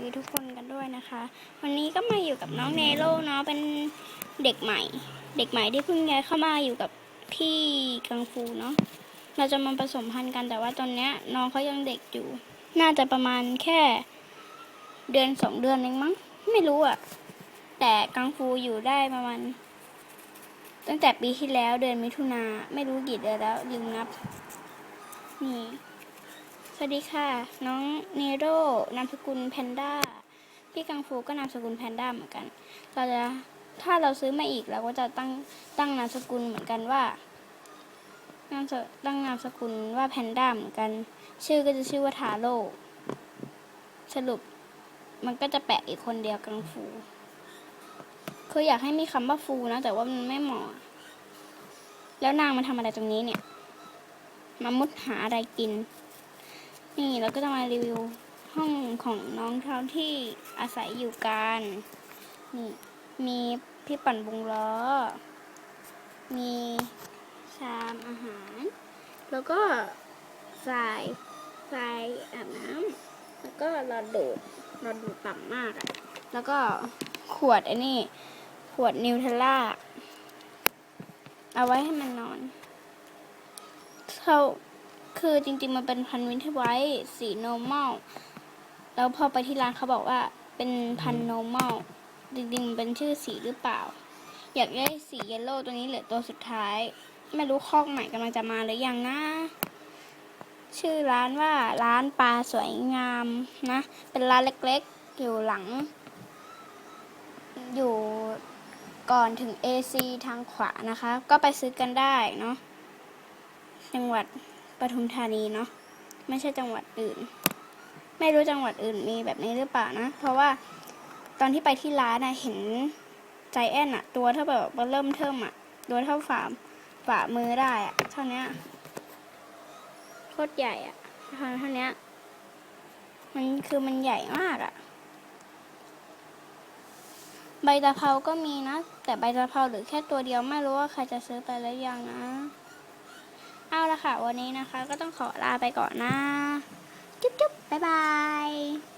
ดีทุกคนกันด้วยนะคะ วันนี้ก็มาอยู่กับน้องเนโร่เนาะเป็นเด็กใหม่ เด็กใหม่ที่เพิ่งย้ายเข้ามาอยู่กับพี่กังฟูเนาะเราจะมาผสมพันธุ์กันแต่ว่าตอนเนี้ยน้องเขายังเด็กอยู่ น่าจะประมาณแค่ เดือนสองเดือนเองมั้งไม่รู้อะแต่กังฟูอยู่ได้ประมาณตั้งแต่ปีที่แล้วเดือนมิถุนาไม่รู้กี่เดือนแล้วลืมนับนี่ สวัสดีค่ะ น้องเนโรนามสกุลแพนด้าพี่กังฟูก็นามสกุลแพนด้าเหมือนกัน เราจะถ้าเราซื้อมาอีกเราก็จะตั้งตั้งนามสกุลเหมือนกันว่านามตั้งนามสกุลว่าแพนด้าเหมือนกัน ชื่อก็จะชื่อว่าทาโร่สรุปมันก็จะแปะอีกคนเดียวกังฟูคืออยากให้มีคำว่าฟูนะ แต่ว่ามันไม่เหมาะ แล้วนางมาทำอะไรตรงนี้เนี่ย มามุดหาอะไรกิน นี่เราก็จะมารีวิวห้องของน้องเขาที่อาศัยอยู่กันนี่มีพี่ปั่นบุงล้อ มีชามอาหาร แล้วก็ทรายทรายอาบน้ำแล้วก็หลอดดูดหลอดดูดต่ำมากอะแล้วก็ขวดไอ้นี่ขวดนิวเทลล่า เอาไว้ให้มันนอนเขา คือจริงๆ มันเป็นพันธุ์วินเทอร์ไวท์สี normal แล้วพอไปที่ร้านเขาบอกว่าเป็นพันธุ์ normal จริงๆ มันเป็นชื่อสีหรือเปล่า อยากได้สีเยลโล่ตัวนี้เหลือตัวสุดท้าย ไม่รู้คอกใหม่กำลังจะมาหรือยังนะ ชื่อร้านว่าร้านปลาสวยงามนะ เป็นร้านเล็กๆ อยู่หลัง อยู่ก่อนถึง AC ทางขวานะคะ ก็ไปซื้อกันได้เนาะจังหวัด ปทุมธานีเนาะไม่ใช่จังหวัดอื่น ไม่รู้จังหวัดอื่นมีแบบนี้หรือเปล่านะ เพราะว่าตอนที่ไปที่ร้านนะเห็นใจแอนอะตัวเท่าแบบเริ่มเทิมอะตัวเท่าฝ่าฝ่ามือได้อะเท่านี้โคตรใหญ่อะเท่าเท่านี้มันคือมันใหญ่มากอะใบตะเภาก็มีนะ แต่ใบตะเภาหรือแค่ตัวเดียวไม่รู้ว่าใครจะซื้อไปแล้วยังนะ ค่ะ วันนี้นะคะ ก็ต้องขอลาไปก่อนนะ จุ๊บจุ๊บบ๊ายบาย